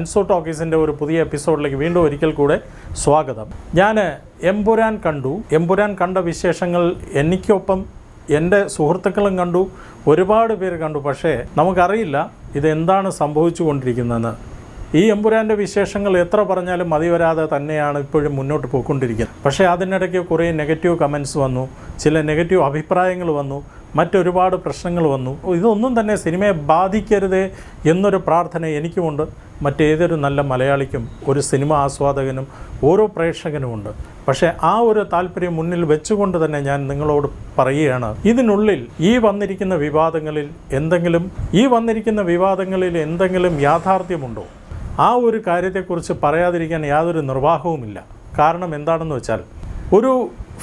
Enzo ടോക്കീസിന്റെ ഒരു പുതിയ എപ്പിസോഡിലേക്ക് വീണ്ടും ഒരിക്കൽ കൂടെ സ്വാഗതം. ഞാൻ എമ്പുരാൻ കണ്ടു. എമ്പുരാൻ കണ്ട വിശേഷങ്ങൾ എനിക്കൊപ്പം എന്റെ സുഹൃത്തുക്കളും കണ്ടു. ഒരുപാട് പേര് കണ്ടു. പക്ഷേ നമുക്കറിയില്ല ഇതെന്താണ് സംഭവിച്ചു കൊണ്ടിരിക്കുന്നതെന്ന് ഈ എമ്പുരാന്റെ വിശേഷങ്ങൾ എത്ര പറഞ്ഞാലും മതി വരാതെ തന്നെയാണ് ഇപ്പോഴും മുന്നോട്ട് പോയിക്കൊണ്ടിരിക്കുന്നത്. പക്ഷേ അതിനിടയ്ക്ക് കുറേ നെഗറ്റീവ് കമൻസ് വന്നു. ചില നെഗറ്റീവ് അഭിപ്രായങ്ങൾ വന്നു. മറ്റൊരുപാട് പ്രശ്നങ്ങൾ വന്നു. ഇതൊന്നും തന്നെ സിനിമയെ ബാധിക്കരുത് എന്നൊരു പ്രാർത്ഥന എനിക്കുമുണ്ട്. മറ്റേതൊരു നല്ല മലയാളിക്കും ഒരു സിനിമ ആസ്വാദകനും ഓരോ പ്രേക്ഷകനുമുണ്ട്. പക്ഷേ ആ ഒരു താല്പര്യം മുന്നിൽ വെച്ചുകൊണ്ട് തന്നെ ഞാൻ നിങ്ങളോട് പറയുകയാണ്. ഇതിനുള്ളിൽ ഈ വന്നിരിക്കുന്ന വിവാദങ്ങളിൽ എന്തെങ്കിലും ഈ വന്നിരിക്കുന്ന വിവാദങ്ങളിൽ എന്തെങ്കിലും യാഥാർത്ഥ്യമുണ്ടോ? ആ ഒരു കാര്യത്തെക്കുറിച്ച് പറയാതിരിക്കാൻ യാതൊരു നിർവാഹവുമില്ല. കാരണം എന്താണെന്ന് വെച്ചാൽ ഒരു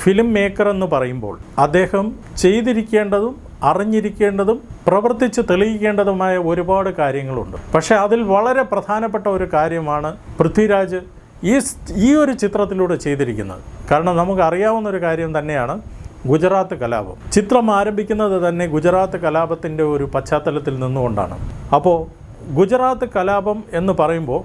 ഫിലിം മേക്കർ എന്ന് പറയുമ്പോൾ അദ്ദേഹം ചെയ്തിരിക്കേണ്ടതും അറിഞ്ഞിരിക്കേണ്ടതും പ്രവർത്തിച്ച് തെളിയിക്കേണ്ടതുമായ ഒരുപാട് കാര്യങ്ങളുണ്ട്. പക്ഷേ അതിൽ വളരെ പ്രധാനപ്പെട്ട ഒരു കാര്യമാണ് പൃഥ്വിരാജ് ഈ ഈ ഒരു ചിത്രത്തിലൂടെ ചെയ്തിരിക്കുന്നത്. കാരണം നമുക്ക് അറിയാവുന്ന ഒരു കാര്യം തന്നെയാണ് ഗുജറാത്ത് കലാപം. ചിത്രം ആരംഭിക്കുന്നത് തന്നെ ഗുജറാത്ത് കലാപത്തിന്റെ ഒരു പശ്ചാത്തലത്തിൽ നിന്നുകൊണ്ടാണ്. അപ്പോൾ ഗുജറാത്ത് കലാപം എന്ന് പറയുമ്പോൾ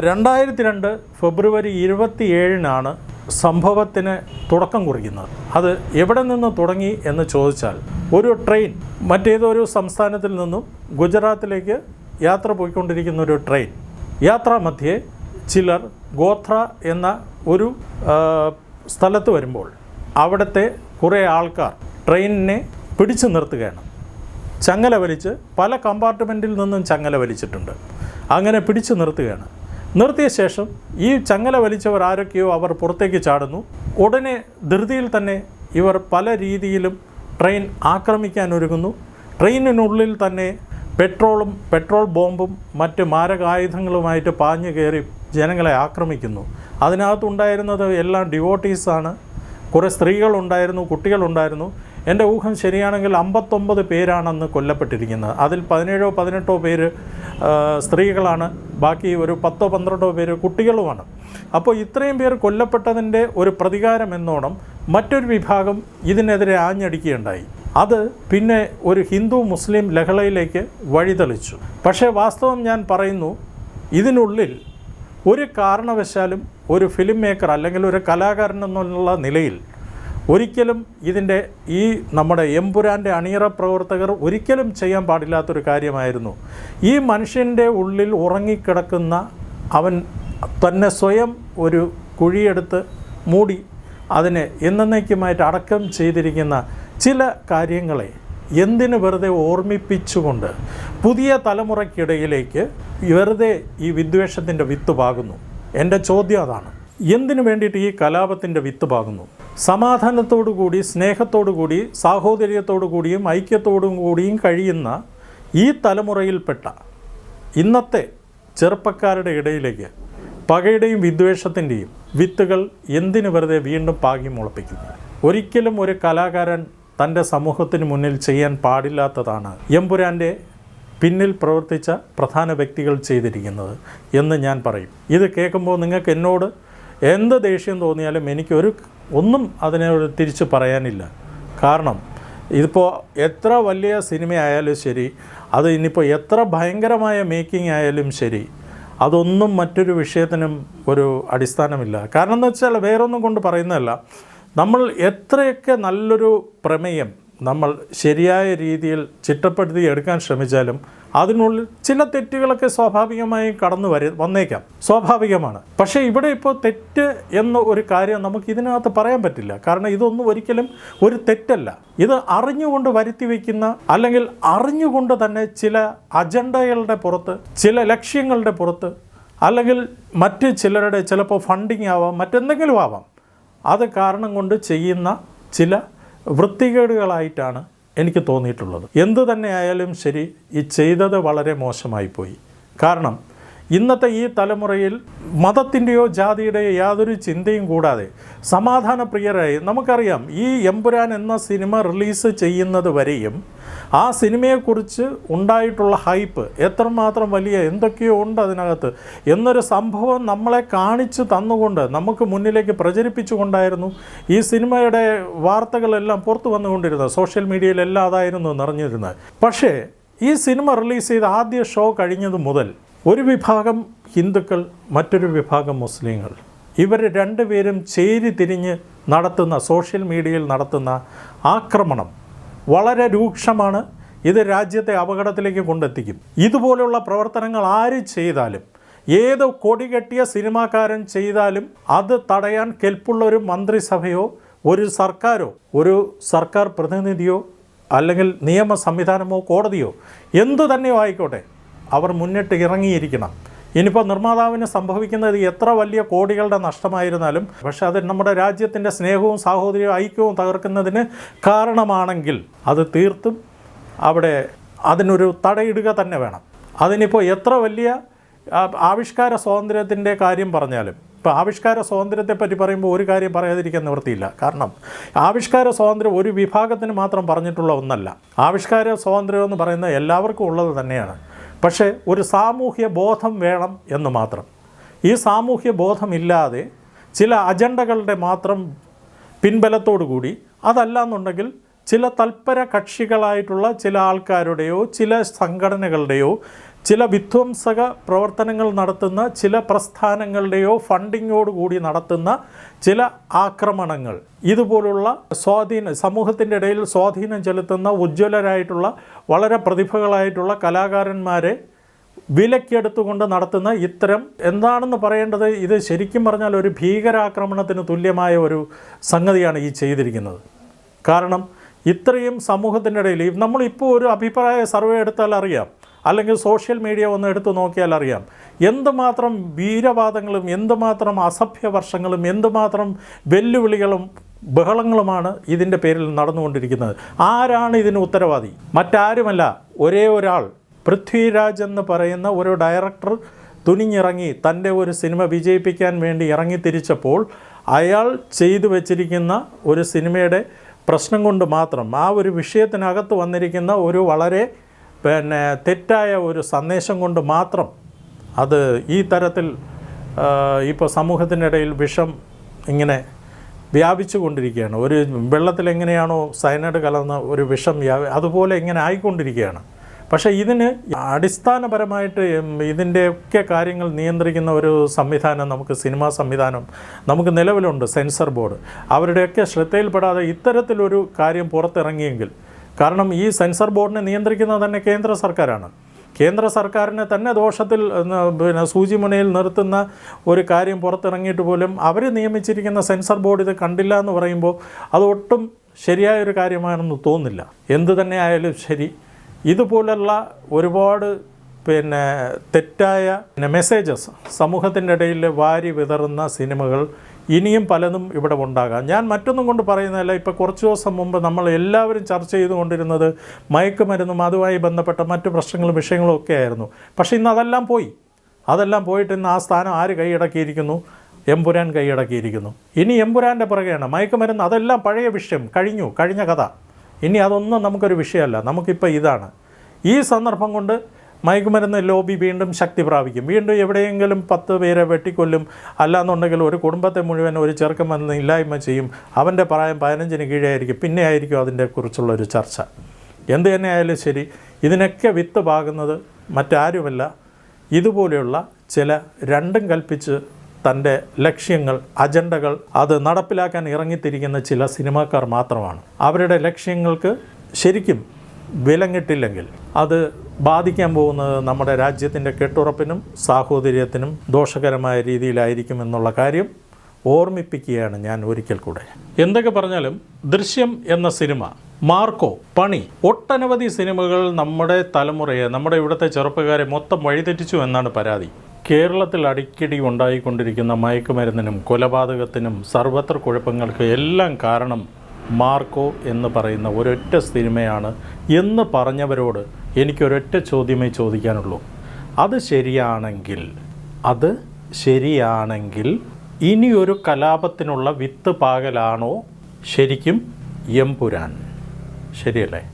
രണ്ടായിരത്തി രണ്ട് ഫെബ്രുവരി ഇരുപത്തി ഏഴിനാണ് സംഭവത്തിന് തുടക്കം കുറിക്കുന്നത്. അത് എവിടെ നിന്ന് തുടങ്ങി എന്ന് ചോദിച്ചാൽ ഒരു ട്രെയിൻ മറ്റേതൊരു സംസ്ഥാനത്തിൽ നിന്നും ഗുജറാത്തിലേക്ക് യാത്ര പോയിക്കൊണ്ടിരിക്കുന്ന ഒരു ട്രെയിൻ. യാത്രാമധ്യേ ചിലർ ഗോത്ര എന്ന ഒരു സ്ഥലത്ത് വരുമ്പോൾ അവിടുത്തെ കുറേ ആൾക്കാർ ട്രെയിനിനെ പിടിച്ചു നിർത്തുകയാണ്. ചങ്ങല വലിച്ച് പല കമ്പാർട്ട്മെന്റിൽ നിന്നും ചങ്ങല വലിച്ചിട്ടുണ്ട്. അങ്ങനെ പിടിച്ചു നിർത്തുകയാണ്. നിർത്തിയ ശേഷം ഈ ചങ്ങല വലിച്ചവർ ആരൊക്കെയോ അവർ പുറത്തേക്ക് ചാടുന്നു. ഉടനെ ധൃതിയിൽ തന്നെ ഇവർ പല രീതിയിലും ട്രെയിൻ ആക്രമിക്കാൻ ഒരുങ്ങുന്നു. ട്രെയിനിനുള്ളിൽ തന്നെ പെട്രോളും പെട്രോൾ ബോംബും മറ്റ് മാരകായുധങ്ങളുമായിട്ട് പാഞ്ഞു കയറി ജനങ്ങളെ ആക്രമിക്കുന്നു. അതിനകത്തുണ്ടായിരുന്നത് എല്ലാം ഡിവോട്ടീസാണ് കുറേ സ്ത്രീകളുണ്ടായിരുന്നു കുട്ടികളുണ്ടായിരുന്നു എന്റെ ഊഹം ശരിയാണെങ്കിൽ അമ്പത്തൊമ്പത് പേരാണെന്ന് കൊല്ലപ്പെട്ടിരിക്കുന്നത്. അതിൽ പതിനേഴോ പതിനെട്ടോ പേര് സ്ത്രീകളാണ്. ബാക്കി ഒരു പത്തോ പന്ത്രണ്ടോ പേര് കുട്ടികളുമാണ്. അപ്പോൾ ഇത്രയും പേർ കൊല്ലപ്പെട്ടതിന്റെ ഒരു പ്രതികാരം എന്നോണം മറ്റൊരു വിഭാഗം ഇതിനെതിരെ ആഞ്ഞടിക്കുകയുണ്ടായി. അത് പിന്നെ ഒരു ഹിന്ദു മുസ്ലിം ലഹളയിലേക്ക് വഴിതെളിച്ചു. പക്ഷേ വാസ്തവം ഞാൻ പറയുന്നു ഇതിനുള്ളിൽ ഒരു കാരണവശാലും ഒരു ഫിലിം മേക്കർ അല്ലെങ്കിൽ ഒരു കലാകാരൻ എന്നുള്ള നിലയിൽ ഒരിക്കലും ഇതിന്റെ ഈ നമ്മുടെ എമ്പുരാന്റെ അണിയറ പ്രവർത്തകർ ഒരിക്കലും ചെയ്യാൻ പാടില്ലാത്തൊരു കാര്യമായിരുന്നു. ഈ മനുഷ്യന്റെ ഉള്ളിൽ ഉറങ്ങിക്കിടക്കുന്ന അവൻ തന്നെ സ്വയം ഒരു കുഴിയെടുത്ത് മൂടി അതിനെ എന്നേക്കുമായിട്ട് അടക്കം ചെയ്തിരിക്കുന്ന ചില കാര്യങ്ങളെ എന്തിന് വെറുതെ ഓർമ്മിപ്പിച്ചുകൊണ്ട് പുതിയ തലമുറയ്ക്കിടയിലേക്ക് വെറുതെ ഈ വിദ്വേഷത്തിന്റെ വിത്ത് പാകുന്നു. എന്റെ ചോദ്യം അതാണ്. എന്തിനു വേണ്ടിയിട്ട് ഈ കലാപത്തിന്റെ വിത്ത് പാകുന്നു? സമാധാനത്തോടു സ്നേഹത്തോടുകൂടി സാഹോദര്യത്തോടുകൂടിയും കൂടി സാഹോദര്യത്തോടു കൂടിയും ഐക്യത്തോടും കൂടിയും കഴിയുന്ന ഈ തലമുറയിൽപ്പെട്ട ഇന്നത്തെ ചെറുപ്പക്കാരുടെ ഇടയിലേക്ക് പകയുടെയും വിദ്വേഷത്തിന്റെയും വിത്തുകൾ എന്തിനു വെറുതെ വീണ്ടും പാകി മുളപ്പിക്കുന്നു? ഒരിക്കലും ഒരു കലാകാരൻ തന്റെ സമൂഹത്തിന് മുന്നിൽ ചെയ്യാൻ പാടില്ലാത്തതാണ് എമ്പുരാന്റെ പിന്നിൽ പ്രവർത്തിച്ച പ്രധാന വ്യക്തികൾ ചെയ്തിരിക്കുന്നത് എന്ന് ഞാൻ പറയും. ഇത് കേൾക്കുമ്പോൾ നിങ്ങൾക്ക് എന്നോട് എന്ത് ദേഷ്യം തോന്നിയാലും എനിക്കൊരു ഒന്നും അതിനെ തിരിച്ച് പറയാനില്ല. കാരണം ഇതിപ്പോൾ എത്ര വലിയ സിനിമയായാലും ശരി അത് ഇനിയിപ്പോൾ എത്ര ഭയങ്കരമായ മേക്കിംഗ് ആയാലും ശരി അതൊന്നും മറ്റൊരു വിഷയത്തിനും ഒരു അടിസ്ഥാനമില്ല. കാരണം എന്ന് വെച്ചാൽ വേറൊന്നും കൊണ്ട് പറയുന്നതല്ല. നമ്മൾ എത്രയൊക്കെ നല്ലൊരു പ്രമേയം നമ്മൾ ശരിയായ രീതിയിൽ ചിട്ടപ്പെടുത്തി എടുക്കാൻ ശ്രമിച്ചാലും അതിനുള്ളിൽ ചില തെറ്റുകളൊക്കെ സ്വാഭാവികമായി കടന്നു വര വന്നേക്കാം. സ്വാഭാവികമാണ്. പക്ഷേ ഇവിടെ ഇപ്പോൾ തെറ്റ് എന്ന ഒരു കാര്യം നമുക്ക് ഇതിനകത്ത് പറയാൻ പറ്റില്ല. കാരണം ഇതൊന്നും ഒരിക്കലും ഒരു തെറ്റല്ല. ഇത് അറിഞ്ഞുകൊണ്ട് വരുത്തി വയ്ക്കുന്ന അല്ലെങ്കിൽ അറിഞ്ഞുകൊണ്ട് തന്നെ ചില അജണ്ടകളുടെ പുറത്ത് ചില ലക്ഷ്യങ്ങളുടെ പുറത്ത് അല്ലെങ്കിൽ മറ്റ് ചിലരുടെ ചിലപ്പോൾ ഫണ്ടിങ് ആവാം മറ്റെന്തെങ്കിലും ആവാം. അത് കാരണം കൊണ്ട് ചെയ്യുന്ന ചില വൃത്തികേടുകളായിട്ടാണ് എനിക്ക് തോന്നിയിട്ടുള്ളത്. എന്തു തന്നെ ആയാലും ശരി ഈ ചെയ്തത് വളരെ മോശമായിപ്പോയി. കാരണം ഇന്നത്തെ ഈ തലമുറയിൽ മതത്തിന്റെയോ ജാതിയുടെയോ യാതൊരു ചിന്തയും കൂടാതെ സമാധാനപ്രിയരായി നമുക്കറിയാം ഈ എമ്പുരാൻ എന്ന സിനിമ റിലീസ് ചെയ്യുന്നത് വരെയും ആ സിനിമയെക്കുറിച്ച് ഉണ്ടായിട്ടുള്ള ഹൈപ്പ് എത്രമാത്രം വലിയ എന്തൊക്കെയോ ഉണ്ട് അതിനകത്ത് എന്നൊരു സംഭവം നമ്മളെ കാണിച്ചു തന്നുകൊണ്ട് നമുക്ക് മുന്നിലേക്ക് പ്രചരിപ്പിച്ചുകൊണ്ടായിരുന്നു ഈ സിനിമയുടെ വാർത്തകളെല്ലാം പുറത്തു വന്നുകൊണ്ടിരുന്നത്. സോഷ്യൽ മീഡിയയിലെല്ലാം അതായിരുന്നു നിറഞ്ഞിരുന്നത്. പക്ഷേ ഈ സിനിമ റിലീസ് ചെയ്ത ആദ്യ ഷോ കഴിഞ്ഞത് മുതൽ ഒരു വിഭാഗം ഹിന്ദുക്കൾ മറ്റൊരു വിഭാഗം മുസ്ലിങ്ങൾ. ഇവർ രണ്ടുപേരും ചേരി തിരിഞ്ഞ് നടത്തുന്ന സോഷ്യൽ മീഡിയയിൽ നടത്തുന്ന ആക്രമണം വളരെ രൂക്ഷമാണ്. ഇത് രാജ്യത്തെ അപകടത്തിലേക്ക് കൊണ്ടെത്തിക്കും. ഇതുപോലുള്ള പ്രവർത്തനങ്ങൾ ആര് ചെയ്താലും ഏത് കൊടി കെട്ടിയ സിനിമാക്കാരൻ ചെയ്താലും അത് തടയാൻ കെൽപ്പുള്ള ഒരു മന്ത്രിസഭയോ ഒരു സർക്കാരോ ഒരു സർക്കാർ പ്രതിനിധിയോ അല്ലെങ്കിൽ നിയമ സംവിധാനമോ കോടതിയോ എന്തു തന്നെയോ ആയിക്കോട്ടെ അവർ മുന്നിട്ട് ഇറങ്ങിയിരിക്കണം. ഇനിയിപ്പോൾ നിർമ്മാതാവിന് സംഭവിക്കുന്നത് എത്ര വലിയ കോടികളുടെ നഷ്ടമായിരുന്നാലും പക്ഷേ അത് നമ്മുടെ രാജ്യത്തിന്റെ സ്നേഹവും സാഹോദര്യവും ഐക്യവും തകർക്കുന്നതിന് കാരണമാണെങ്കിൽ അത് തീർത്തും അവിടെ അതിനൊരു തടയിടുക തന്നെ വേണം. അതിനിപ്പോൾ എത്ര വലിയ ആവിഷ്കാര സ്വാതന്ത്ര്യത്തിന്റെ കാര്യം പറഞ്ഞാലും ഇപ്പോൾ ആവിഷ്കാര സ്വാതന്ത്ര്യത്തെപ്പറ്റി പറയുമ്പോൾ ഒരു കാര്യം പറയാതിരിക്കാൻ നിവൃത്തിയില്ല. കാരണം ആവിഷ്കാര സ്വാതന്ത്ര്യം ഒരു വിഭാഗത്തിന് മാത്രം പറഞ്ഞിട്ടുള്ള ഒന്നല്ല. ആവിഷ്കാര സ്വാതന്ത്ര്യം എന്ന് പറയുന്നത് എല്ലാവർക്കും ഉള്ളത് തന്നെയാണ്. പക്ഷേ ഒരു സാമൂഹ്യ ബോധം വേണം എന്ന് മാത്രം. ഈ സാമൂഹ്യ ബോധമില്ലാതെ ചില അജണ്ടകളുടെ മാത്രം പിൻബലത്തോടു കൂടി അതല്ല എന്നുണ്ടെങ്കിൽ ചില തൽപര കക്ഷികളായിട്ടുള്ള ചില ആൾക്കാരുടെയോ ചില സംഘടനകളുടെയോ ചില വിധ്വംസക പ്രവർത്തനങ്ങൾ നടത്തുന്ന ചില പ്രസ്ഥാനങ്ങളുടെയോ ഫണ്ടിങ്ങോടുകൂടി നടത്തുന്ന ചില ആക്രമണങ്ങൾ. ഇതുപോലുള്ള സ്വാധീന സമൂഹത്തിന്റെ ഇടയിൽ സ്വാധീനം ചെലുത്തുന്ന ഉജ്ജ്വലരായിട്ടുള്ള വളരെ പ്രതിഭകളായിട്ടുള്ള കലാകാരന്മാരെ വിലക്കെടുത്തുകൊണ്ട് നടത്തുന്ന ഇത്തരം എന്താണെന്ന് പറയേണ്ടത്? ഇത് ശരിക്കും പറഞ്ഞാൽ ഒരു ഭീകരാക്രമണത്തിന് തുല്യമായ ഒരു സംഗതിയാണ് ഈ ചെയ്തിരിക്കുന്നത്. കാരണം ഇത്രയും സമൂഹത്തിന്റെ ഇടയിൽ നമ്മളിപ്പോൾ ഒരു അഭിപ്രായ സർവേ എടുത്താൽ അറിയാം. അല്ലെങ്കിൽ സോഷ്യൽ മീഡിയ ഒന്ന് എടുത്തു നോക്കിയാൽ അറിയാം. എന്തുമാത്രം വീരവാദങ്ങളും എന്തുമാത്രം അസഭ്യവർഷങ്ങളും എന്തുമാത്രം വെല്ലുവിളികളും ബഹളങ്ങളുമാണ് ഇതിന്റെ പേരിൽ നടന്നുകൊണ്ടിരിക്കുന്നത്. ആരാണ് ഇതിന് ഉത്തരവാദി? മറ്റാരുമല്ല. ഒരേ ഒരാൾ. പൃഥ്വിരാജ് എന്ന് പറയുന്ന ഒരു ഡയറക്ടർ തുനിഞ്ഞിറങ്ങി തന്റെ ഒരു സിനിമ വിജയിപ്പിക്കാൻ വേണ്ടി ഇറങ്ങി തിരിച്ചപ്പോൾ അയാൾ ചെയ്തു വച്ചിരിക്കുന്ന ഒരു സിനിമയുടെ പ്രശ്നം കൊണ്ട് മാത്രം ആ ഒരു വിഷയത്തിനകത്ത് വന്നിരിക്കുന്ന ഒരു വളരെ പിന്നെ തെറ്റായ ഒരു സന്ദേശം കൊണ്ട് മാത്രം അത് ഈ തരത്തിൽ ഇപ്പോൾ സമൂഹത്തിനിടയിൽ വിഷം ഇങ്ങനെ വ്യാപിച്ചു കൊണ്ടിരിക്കുകയാണ്. ഒരു വെള്ളത്തിൽ എങ്ങനെയാണോ സയനൈഡ് കലർന്ന ഒരു വിഷം വ്യാപി അതുപോലെ ഇങ്ങനെ ആയിക്കൊണ്ടിരിക്കുകയാണ്. പക്ഷേ ഇതിന് അടിസ്ഥാനപരമായിട്ട് ഇതിന്റെയൊക്കെ കാര്യങ്ങൾ നിയന്ത്രിക്കുന്ന ഒരു സംവിധാനം നമുക്ക് സിനിമാ സംവിധാനം നമുക്ക് നിലവിലുണ്ട് സെൻസർ ബോർഡ്. അവരുടെയൊക്കെ ശ്രദ്ധയിൽപ്പെടാതെ ഇത്തരത്തിലൊരു കാര്യം പുറത്തിറങ്ങിയെങ്കിൽ കാരണം ഈ സെൻസർ ബോർഡിനെ നിയന്ത്രിക്കുന്നത് തന്നെ കേന്ദ്ര സർക്കാരാണ്. കേന്ദ്ര സർക്കാരിനെ തന്നെ ദോഷത്തിൽ പിന്നെ സൂചിമുനയിൽ നിർത്തുന്ന ഒരു കാര്യം പുറത്തിറങ്ങിയിട്ട് പോലും അവർ നിയമിച്ചിരിക്കുന്ന സെൻസർ ബോർഡ് ഇത് കണ്ടില്ല എന്ന് പറയുമ്പോൾ അതൊട്ടും ശരിയായ ഒരു കാര്യമാണെന്ന് തോന്നില്ല. എന്തു തന്നെ ആയാലും ശരി. ഇതുപോലുള്ള ഒരുപാട് പിന്നെ തെറ്റായ മെസ്സേജസ് സമൂഹത്തിന്റെ ഇടയിൽ വാരി വിതറുന്ന സിനിമകൾ ഇനിയും പലതും ഇവിടെ ഉണ്ടാകാം. ഞാൻ മറ്റൊന്നും കൊണ്ട് പറയുന്നതല്ല ഇപ്പോൾ കുറച്ച് ദിവസം മുമ്പ് നമ്മൾ എല്ലാവരും ചർച്ച ചെയ്തുകൊണ്ടിരുന്നത് മയക്കുമരുന്നും അതുമായി ബന്ധപ്പെട്ട മറ്റു പ്രശ്നങ്ങളും വിഷയങ്ങളും ഒക്കെ ആയിരുന്നു. പക്ഷേ ഇന്ന് അതെല്ലാം പോയി. അതെല്ലാം പോയിട്ട് ഇന്ന് ആ സ്ഥാനം ആര് കൈയടക്കിയിരിക്കുന്നു? എമ്പുരാൻ കൈയടക്കിയിരിക്കുന്നു. ഇനി എമ്പുരാന്റെ പുറകെയാണ്. മയക്കുമരുന്ന് അതെല്ലാം പഴയ വിഷയം. കഴിഞ്ഞു. കഴിഞ്ഞ കഥ. ഇനി അതൊന്നും നമുക്കൊരു വിഷയമല്ല. നമുക്കിപ്പോൾ ഇതാണ്. ഈ സന്ദർഭം കൊണ്ട് മയക്കുമരുന്ന് ലോബി വീണ്ടും ശക്തി പ്രാപിക്കും. വീണ്ടും എവിടെയെങ്കിലും പത്ത് പേരെ വെട്ടിക്കൊല്ലും. അല്ലാന്നുണ്ടെങ്കിൽ ഒരു കുടുംബത്തെ മുഴുവൻ ഒരു ചെറുക്കം വന്ന് ഇല്ലായ്മ ചെയ്യും. അവന്റെ പ്രായം പതിനഞ്ചിന് കീഴായിരിക്കും പിന്നെ ആയിരിക്കും അതിന്റെ കുറിച്ചുള്ള ഒരു ചർച്ച. എന്ത് തന്നെ ആയാലും ശരി ഇതിനൊക്കെ വിത്ത് പാകുന്നത് മറ്റാരുമല്ല. ഇതുപോലെയുള്ള ചില രണ്ടും കൽപ്പിച്ച് തന്റെ ലക്ഷ്യങ്ങൾ അജണ്ടകൾ അത് നടപ്പിലാക്കാൻ ഇറങ്ങിത്തിരിക്കുന്ന ചില സിനിമാക്കാർ മാത്രമാണ്. അവരുടെ ലക്ഷ്യങ്ങൾക്ക് ശരിക്കും വിലങ്ങിട്ടില്ലെങ്കിൽ അത് ബാധിക്കാൻ പോകുന്നത് നമ്മുടെ രാജ്യത്തിന്റെ കെട്ടുറപ്പിനും സാഹോദര്യത്തിനും ദോഷകരമായ രീതിയിലായിരിക്കും എന്നുള്ള കാര്യം ഓർമ്മിപ്പിക്കുകയാണ് ഞാൻ ഒരിക്കൽ കൂടെ. എന്തൊക്കെ പറഞ്ഞാലും ദൃശ്യം എന്ന സിനിമ മാർക്കോ പണി ഒട്ടനവധി സിനിമകൾ നമ്മുടെ തലമുറയെ നമ്മുടെ ഇവിടുത്തെ ചെറുപ്പക്കാരെ മൊത്തം വഴിതെറ്റിച്ചു എന്നാണ് പരാതി. കേരളത്തിൽ അടിക്കടി ഉണ്ടായിക്കൊണ്ടിരിക്കുന്ന മയക്കുമരുന്നിനും കൊലപാതകത്തിനും സർവത്ര കുഴപ്പങ്ങൾക്ക് എല്ലാം കാരണം മാർക്കോ എന്ന് പറയുന്ന ഒരൊറ്റ സിനിമയാണ് എന്ന് പറഞ്ഞവരോട് എനിക്കൊരൊറ്റ ചോദ്യമേ ചോദിക്കാനുള്ളൂ. അത് ശരിയാണെങ്കിൽ അത് ശരിയാണെങ്കിൽ ഇനിയൊരു കലാപത്തിനുള്ള വിത്ത് പാകലാണോ? ശരിക്കും എംപുരാൻ ശരിയല്ലേ?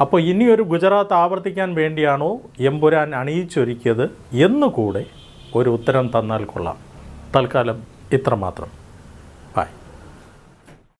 അപ്പോൾ ഇനിയൊരു ഗുജറാത്ത് ആവർത്തിക്കാൻ വേണ്ടിയാണോ എംപുരാൻ അണിയിച്ചൊരുക്കിയത് എന്നുകൂടെ ഒരു ഉത്തരം തന്നാൽ കൊള്ളാം. തൽക്കാലം ഇത്രമാത്രം.